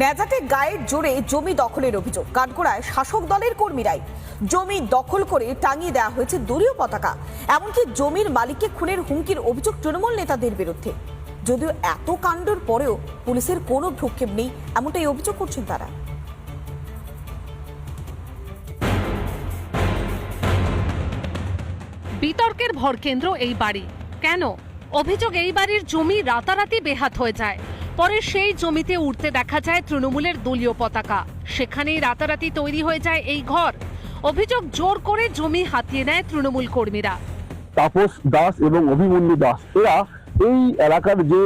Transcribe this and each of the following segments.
ন্যাজাটে গায়ের জোরে জমি দখলের অভিযোগ। কাঠগোড়ায় শাসক দলের কর্মীরাই জমি দখল করে টাঙিয়ে দেওয়া হয়েছে দলীয় পতাকা। এমনকি জমির মালিককে খুনের হুমকির অভিযোগ তৃণমূল নেতাদের বিরুদ্ধে। যদিও এত কাণ্ডর পরেও পুলিশের কোনো ভ্রুক্ষেপ নেই, এমনটাই অভিযোগ করছেন তারা। বিতর্কের ভরকেন্দ্র এই বাড়ি। কেন? অভিযোগ এই বাড়ির জমি রাতারাতি বেহাত হয়ে যায়। পরে সেই জমিতে উঠতে দেখা যায় তৃণমূলের দলীয় পতাকা। সেখানেই রাতারাতি তৈরি হয়ে যায় এই ঘর। অভিযোগ জোর করে জমি হাতিয়ে নেয় তৃণমূল কর্মীরা। তাপস দাস এবং অভিমন্যু দাস, এরা এই এলাকার যে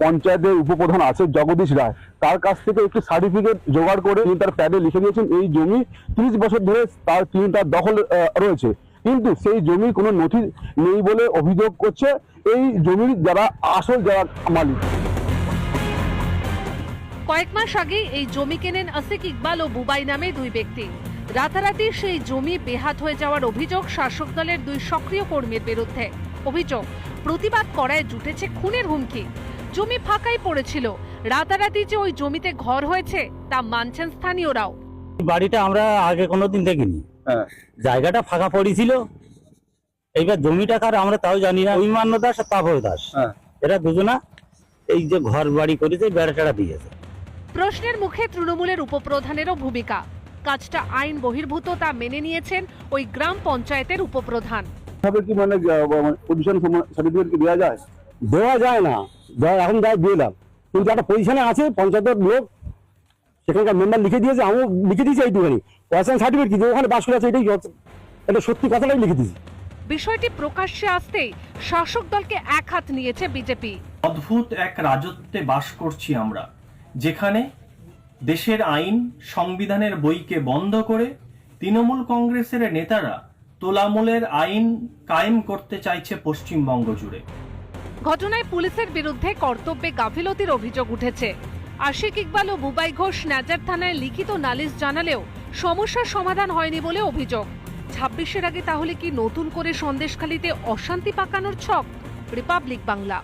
পঞ্চায়েতের উপপ্রধান আছে জগদীশ রায়, তার কাছ থেকে একটি সার্টিফিকেট জোগাড় করে তিনি তার প্যাডে লিখে দিয়েছেন, এই জমি তিরিশ বছর ধরে তার তিনি তার দখল রয়েছে। কিন্তু সেই জমির কোনো নথি নেই বলে অভিযোগ করছে, এই জমির যারা আসল যারা মালিক। কয়েক মাস আগে এই জমি কেনেন আসিক ইকবাল ও বুবাই নামে দুই ব্যক্তি। রাতারাতি সেই জমি বেহাত হয়ে যাওয়ার অভিযোগ শাসক দলের দুই সক্রিয় কর্মীর বিরুদ্ধে। অভিযোগ প্রতিবাদ করায় জুটেছে খুনের হুমকি। জমি ফাঁকাই পড়েছিল। রাতারাতি যে ওই জমিতে ঘর হয়েছে তা মানছেন স্থানীয়রাও। বাড়িটা আমরা আগে কোনোদিন দেখিনি। হ্যাঁ। জায়গাটা ফাঁকা পড়েছিল। এইবার জমিটা কার আমরা তাও জানি না। অভিমান্য দাস আর তাপস দাস। হ্যাঁ। এরা দুজনা এই যে ঘর বাড়ি করেছে বেড়া টেড়া দিয়েছে। প্রশ্নের মুখে তৃণমূলের উপপ্রধানেরও ভূমিকা। কাজটা আইন বহির্ভূত তা মেনে নিয়েছেন ওই গ্রাম পঞ্চায়েতের উপপ্রধান। তবে কি মানে পজিশন সার্টিফিকেট কি দেওয়া যায়? দেওয়া যায় না। দেওয়া এখন যাই দিয়ে দাম কিন্তু একটা পজিশনে আছে পঞ্চায়েতের লোক সেখানকার মেম্বার লিখে দিয়েছে আমিও লিখে দিয়েছি এইটুখানি। পয়সা সার্টিফিকেট কি? ওখানে বাস করে আছে এটাই এটা সত্যি কথাটাই লিখে দিয়েছি। বিষয়টি প্রকাশ্যে আসতেই শাসক দলকে এক হাত নিয়েছে বিজেপি। অদ্ভুত এক রাজত্বে বাস করছি আমরা। যেখানে দেশের আইন সংবিধানের বইকে বন্ধ করে তৃণমূল কংগ্রেসের নেতারা তোলামূলের আইন কায়েম করতে চাইছে পশ্চিমবঙ্গ জুড়ে। ঘটনায় পুলিশের বিরুদ্ধে কর্তব্যে গাফিলতির অভিযোগ উঠেছে। আশিক ইকবাল ও বুবাই ঘোষ নাজার থানায় লিখিত নালিশ জানালেও সমস্যার সমাধান হয়নি বলে অভিযোগ। ছাব্বিশের আগে তাহলে কি নতুন করে সন্দেশখালিতে অশান্তি পাকানোর ছক? রিপাবলিক বাংলা।